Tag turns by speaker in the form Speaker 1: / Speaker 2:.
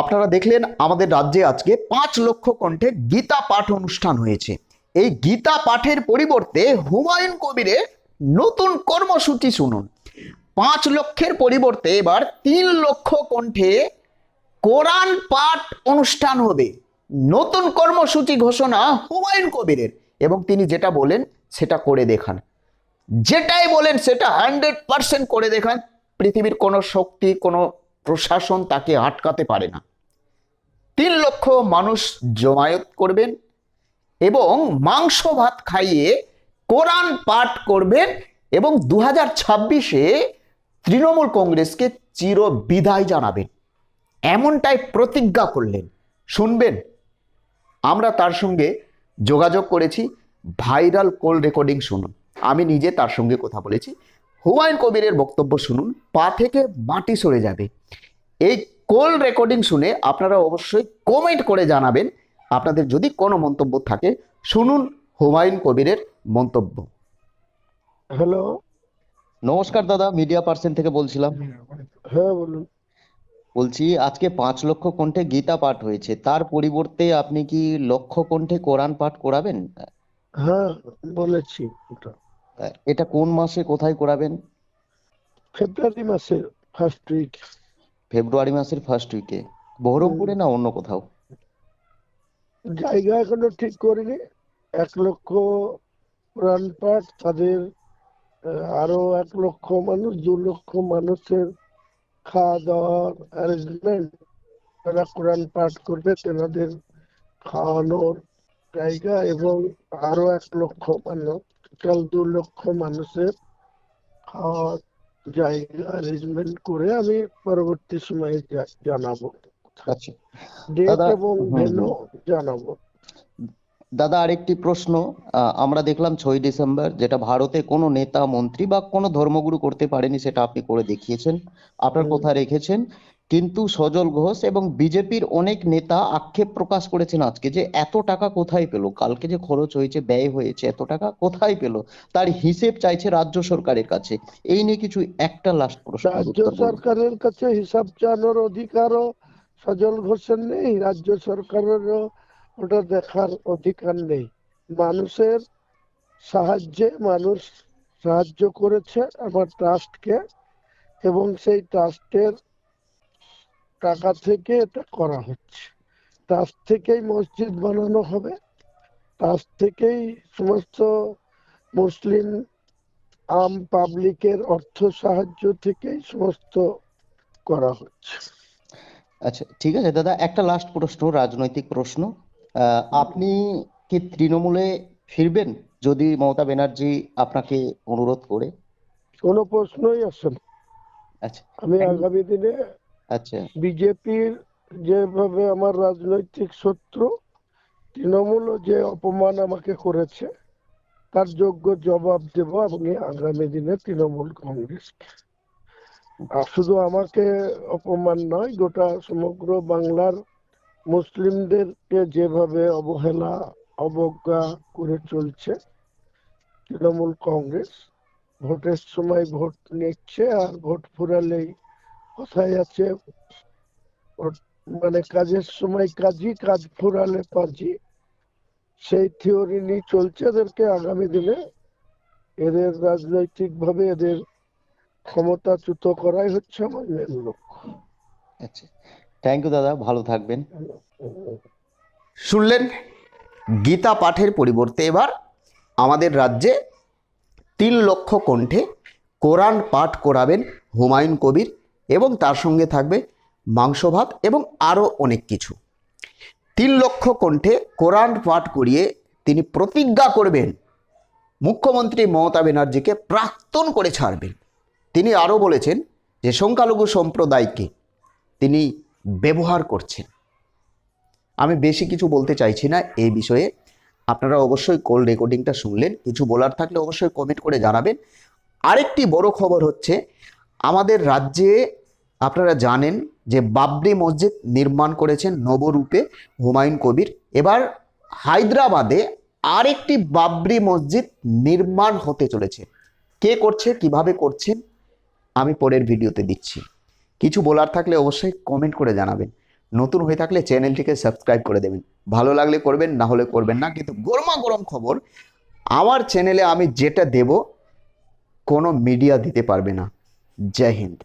Speaker 1: আপনারা দেখলেন আমাদের রাজ্যে আজকে পাঁচ লক্ষ কণ্ঠে গীতা পাঠ অনুষ্ঠান হয়েছে। এই গীতা পাঠের পরিবর্তে হুমায়ুন কবিরের নতুন কর্মসূচি শুনুন। পাঁচ লক্ষের পরিবর্তে এবার তিন লক্ষ কণ্ঠে কোরআন পাঠ অনুষ্ঠান হবে। নতুন কর্মসূচি ঘোষণা হুমায়ুন কবিরের এবং তিনি যেটা বলেন সেটা করে দেখান। যেটাই বলেন সেটা হান্ড্রেড পার্সেন্ট করে দেখান। পৃথিবীর কোনো শক্তি, কোনো প্রশাসন তাকে আটকাতে পারে না। তিন লক্ষ মানুষ জমায়েত করবেন এবং মাংস ভাত খাইয়ে কোরআন পাঠ করবেন এবং দু হাজার ছাব্বিশে তৃণমূল কংগ্রেসকে চির বিদায় জানাবেন। এমনটাই প্রতিজ্ঞা করলেন। শুনবেন, আমরা তার সঙ্গে যোগাযোগ করেছি। ভাইরাল কল রেকর্ডিং শুনুন। আমি নিজে তার সঙ্গে কথা বলেছি। হুমায়ুন কবিরের বক্তব্য শুনুন পা থেকে মাটি সরে যাবে। এই কোল রেকর্ডিং শুনে আপনারা অবশ্যই কমেন্ট করে জানাবেন আপনাদের যদি কোনো মন্তব্য থাকে। শুনুন হুমায়ুন কবিরের মন্তব্য।
Speaker 2: হ্যালো।
Speaker 3: নমস্কার দাদা মিডিয়া পার্সন থেকে বলছিলাম।
Speaker 2: হ্যাঁ বলুন।
Speaker 3: বলছি আজকে পাঁচ লক্ষ কণ্ঠে গীতা পাঠ হয়েছে। তার পরিবর্তে আপনি কি লক্ষ কণ্ঠে কোরআন পাঠ করাবেন?
Speaker 2: হ্যাঁ বলেছি। ওটা
Speaker 3: এটা কোন মাসে কোথায় করাবেন?
Speaker 2: ফেব্রুয়ারি মাসের ফার্স্ট উইক
Speaker 3: ফেব্রুয়ারি মাসের ফার্স্ট উইকে বহরমপুরে না অন্য কোথাও?
Speaker 2: জায়গা এখনও ঠিক করিনি। এক লক্ষ কোরআন পাঠ তাদের আরও এক লক্ষ মানুষ দু লক্ষ মানুষের খাওয়া দাওয়ার অ্যারেঞ্জমেন্ট তারা কোরআন পাঠ করবে তেনাদের খাওয়ানোর জায়গা এবং আরও এক লক্ষ মানুষ। টোটাল দু লক্ষ মানুষের খাওয়ার জায়গা অ্যারেঞ্জমেন্ট করে আমি পরবর্তী সময়ে জানাব।
Speaker 3: আচ্ছা।
Speaker 2: ডেট
Speaker 3: দাদা,
Speaker 2: এবং
Speaker 3: হুম,
Speaker 2: ভেন্যু জানাব।
Speaker 3: দাদা আরেকটি প্রশ্ন আহ, আমরা দেখলাম ছয় ডিসেম্বর যেটা ভারতে কোনো নেতা মন্ত্রী বা কোনো ধর্মগুরু করতে পারেনি সেটা আপনি করে দেখিয়েছেন। আপনার। কথা রেখেছেন? কিন্তু সজল ঘোষ এবং বিজেপির অনেক নেতা আক্ষেপ প্রকাশ করেছেন আজকে যে এত টাকা কোথায় পেল? কালকে যে খরচ হয়েছে ব্যয় হয়েছে এত টাকা কোথায় পেল? তার হিসেব চাইছে রাজ্য সরকারের কাছে। এই নিয়ে কিছু একটা লাস্ট প্রশ্ন
Speaker 2: রাজ্য সরকারের কাছে হিসাব চানোর অধিকারও সজল ঘোষের নেই রাজ্য সরকারেরও ওটা দেখার অধিকার নেই। মানুষের সাহায্যে মানুষ সাহায্য করেছে আমার ট্রাস্টকে এবং সেই ট্রাস্টের টাকা থেকে এটা করা হচ্ছে। ট্রাস্ট থেকেই মসজিদ বানানো হবে। ট্রাস্ট থেকেই সমস্ত মুসলিম আম পাবলিকের অর্থ সাহায্য থেকেই সমস্ত করা হচ্ছে।
Speaker 3: আচ্ছা ঠিক আছে দাদা একটা লাস্ট প্রশ্ন রাজনৈতিক প্রশ্ন। আপনি কি তৃণমূলে ফিরবেন যদি মমতা ব্যানার্জি আপনাকে অনুরোধ করে?
Speaker 2: কোনো প্রশ্নই আসে না
Speaker 3: আচ্ছা
Speaker 2: আমি আগামী দিনে
Speaker 3: আচ্ছা।
Speaker 2: বিজেপির যেভাবে আমার রাজনৈতিক শত্রু, তৃণমূলও যে অপমান আমাকে করেছে, তার যোগ্য জবাব দেব এবং আগামী দিনে তৃণমূল কংগ্রেসকে শুধু আমাকে অপমান নয়, গোটা সমগ্র বাংলার মুসলিমদেরকে যেভাবে অবহেলা, অবজ্ঞা করে চলছে, তৃণমূল কংগ্রেস, ভোটের সময় ভোট নিচ্ছে আর ভোট ফুরালেই কথায় আছে? ওর- মানে কাজের সময় কাজই কাজ ফুরালে পাজি। সেই থিওরি নিয়ে চলছে এদেরকে আগামী দিনে। এদের রাজনৈতিক ভাবে এদের ক্ষমতাচ্যুত করাই হচ্ছে আমার মেন লক্ষ্য।
Speaker 3: আচ্ছা। থ্যাংক ইউ দাদা। ভালো থাকবেন।
Speaker 1: শুনলেন? গীতা পাঠের পরিবর্তে এবার আমাদের রাজ্যে তিন লক্ষ কণ্ঠে কোরআন পাঠ করাবেন হুমায়ুন কবির। এবং তার সঙ্গে থাকবে মাংস ভাত এবং আরও অনেক কিছু। তিন লক্ষ কণ্ঠে কোরআন পাঠ করিয়ে তিনি প্রতিজ্ঞা করবেন, মুখ্যমন্ত্রী মমতা ব্যানার্জিকে প্রাক্তন করে ছাড়বেন। তিনি আরও বলেছেন যে, সংখ্যালঘু সম্প্রদায়কে তিনি ব্যবহার করছেন। আমি বেশি কিছু বলতে চাইছি না এই বিষয়ে। আপনারা অবশ্যই কল রেকর্ডিংটা শুনলেন। কিছু বলার থাকলে অবশ্যই কমেন্ট করে জানাবেন। আরেকটি বড় খবর হচ্ছে আমাদের রাজ্যে আপনারা জানেন যে বাবরি মসজিদ নির্মাণ করেছেন নবরূপে হুমায়ুন কবির। এবার হায়দ্রাবাদে আরেকটি বাবরি মসজিদ নির্মাণ হতে চলেছে। কে করছে, কীভাবে করছেন, আমি পরের ভিডিওতে দিচ্ছি। কিছু বলার থাকলে অবশ্যই কমেন্ট করে জানাবেন। নতুন হয়ে থাকলে চ্যানেলটিকে সাবস্ক্রাইব করে দেবেন। ভালো লাগলে করবেন, না হলে করবেন না। কিন্তু গরমা গরম খবর, আমার চ্যানেলে আমি যেটা দেব, কোনো মিডিয়া দিতে পারবে না। जय हिंद।